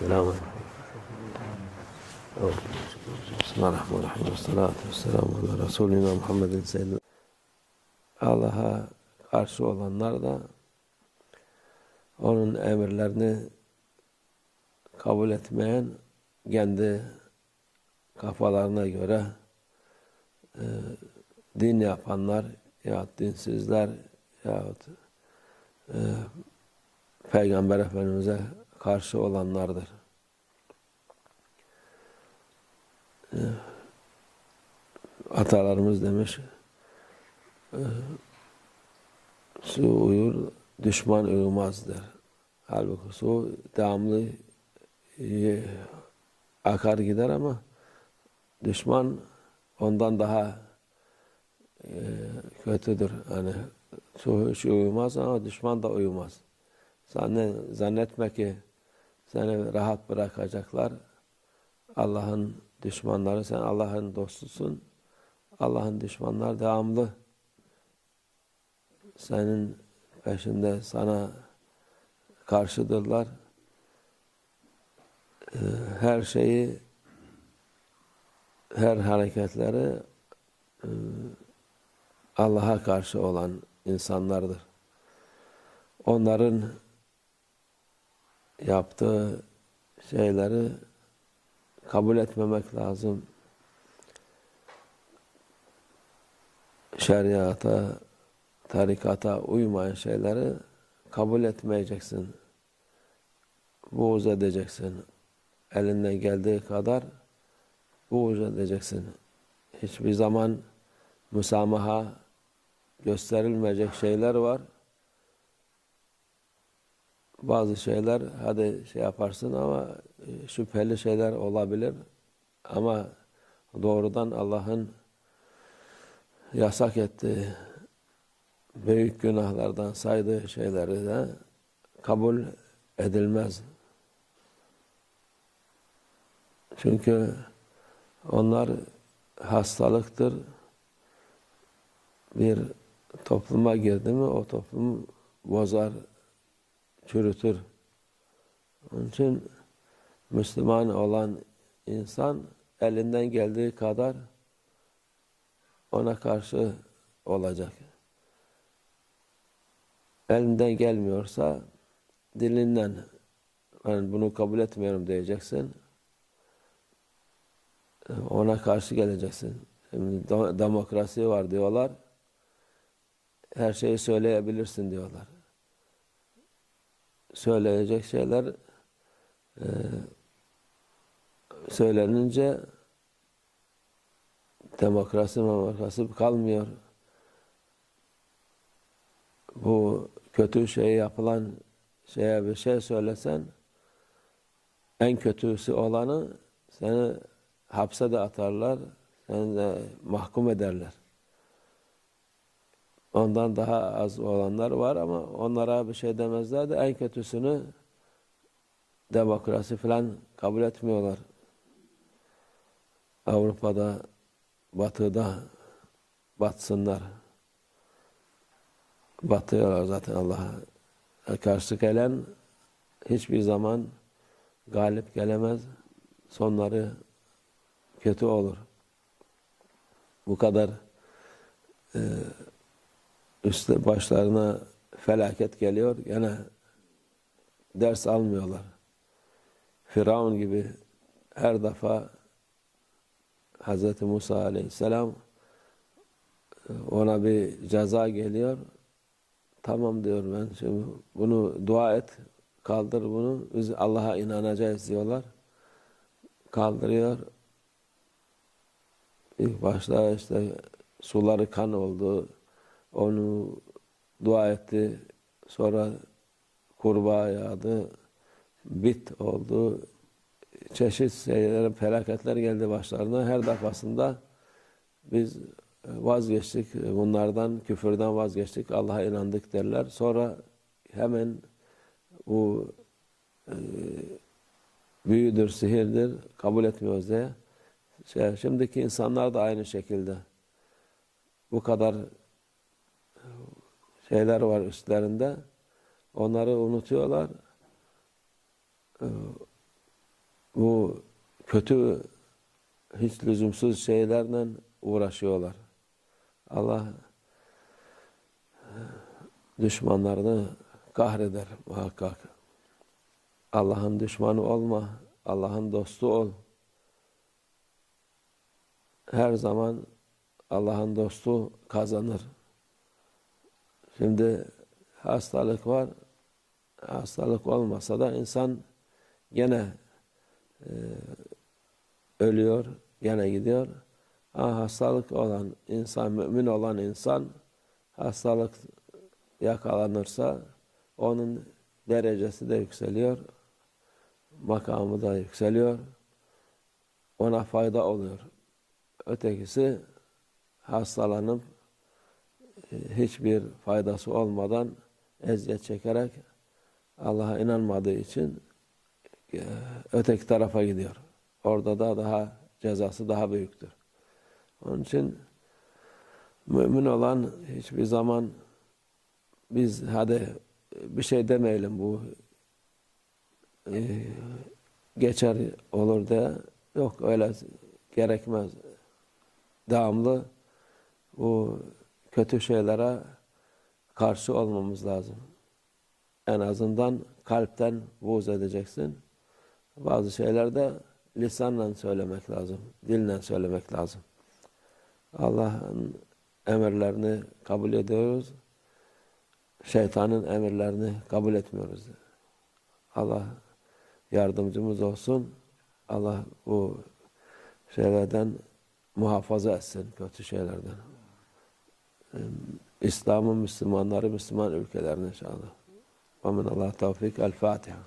Selamun Bismillahirrahmanirrahim. Salatu vesselamu ala Resulina Muhammedin. Allah'a karşı olanlar da onun emirlerini kabul etmeyen kendi kafalarına göre e, din yapanlar yahut dinsizler yahut e, Peygamber Efendimiz'e karşı olanlardır. Atalarımız demiş su uyur, düşman uyumazdır. Halbuki su devamlı akar gider ama düşman ondan daha e, kötüdür. Yani su hiç uyumaz ama düşman da uyumaz. Zannet, zannetme ki seni rahat bırakacaklar. Allah'ın düşmanları, sen Allah'ın dostusun. Allah'ın düşmanlar devamlı senin peşinde sana karşıdırlar. Ee, her şeyi, her hareketleri e, Allah'a karşı olan insanlardır. Onların yaptığı şeyleri kabul etmemek lazım. Şeriata, tarikata uymayan şeyleri kabul etmeyeceksin. Buğz edeceksin. Elinden geldiği kadar buğz edeceksin. Hiçbir zaman müsamaha gösterilmeyecek şeyler var. Bazı şeyler hadi şey yaparsın ama şüpheli şeyler olabilir. Ama doğrudan Allah'ın yasak ettiği büyük günahlardan saydığı şeyleri de kabul edilmez. Çünkü onlar hastalıktır. Bir topluma girdi mi o toplum bozar, çürütür. Onun için Müslüman olan insan elinden geldiği kadar ona karşı olacak. Elinden gelmiyorsa dilinden ben bunu kabul etmiyorum diyeceksin. Ona karşı geleceksin. Şimdi demokrasi var diyorlar. Her şeyi söyleyebilirsin diyorlar. Söyleyecek şeyler e, söylenince demokrasi demokrasi kalmıyor. Bu kötü şey yapılan şeye bir şey söylesen en kötüsü olanı seni hapse de atarlar, seni de mahkum ederler. Ondan daha az olanlar var ama onlara bir şey demezler de en kötüsünü demokrasi falan kabul etmiyorlar. Avrupa'da, Batı'da batsınlar. Batıyorlar zaten Allah'a. Karşı gelen hiçbir zaman galip gelemez. Sonları kötü olur. Bu kadar e, üstte başlarına felaket geliyor. Gene ders almıyorlar. Firavun gibi her defa Hz. Musa aleyhisselam ona bir ceza geliyor. Tamam diyor ben şimdi bunu dua et, kaldır bunu. Biz Allah'a inanacağız diyorlar. Kaldırıyor. İlk başta işte suları kan oldu. Onu dua etti. Sonra kurbağa yağdı. Bit oldu. Çeşit şeyler, felaketler geldi başlarına. Her defasında biz vazgeçtik bunlardan, küfürden vazgeçtik, Allah'a inandık derler. Sonra hemen bu e, büyüdür, sihirdir, kabul etmiyoruz diye. Şey, şimdiki insanlar da aynı şekilde. Bu kadar şeyler var üstlerinde. Onları unutuyorlar. bu kötü hiç lüzumsuz şeylerle uğraşıyorlar. Allah düşmanlarını kahreder muhakkak. Allah'ın düşmanı olma, Allah'ın dostu ol. Her zaman Allah'ın dostu kazanır. Şimdi hastalık var, hastalık olmasa da insan gene e, ölüyor, gene gidiyor. Ha, hastalık olan insan, mümin olan insan hastalık yakalanırsa onun derecesi de yükseliyor, makamı da yükseliyor, ona fayda oluyor. Ötekisi hastalanıp hiçbir faydası olmadan eziyet çekerek Allah'a inanmadığı için e, öteki tarafa gidiyor. Orada da daha cezası daha büyüktür. Onun için mümin olan hiçbir zaman biz hadi bir şey demeyelim bu e, geçer olur diye yok öyle gerekmez. Devamlı bu kötü şeylere karşı olmamız lazım. En azından kalpten buğz edeceksin. Bazı şeyler de lisanla söylemek lazım, dille söylemek lazım. Allah'ın emirlerini kabul ediyoruz. Şeytanın emirlerini kabul etmiyoruz. Allah yardımcımız olsun. Allah bu şeylerden muhafaza etsin, kötü şeylerden. İslam'ın Müslümanları, Müslüman ülkelerini inşallah. Amin. Allah tevfik. El Fatiha.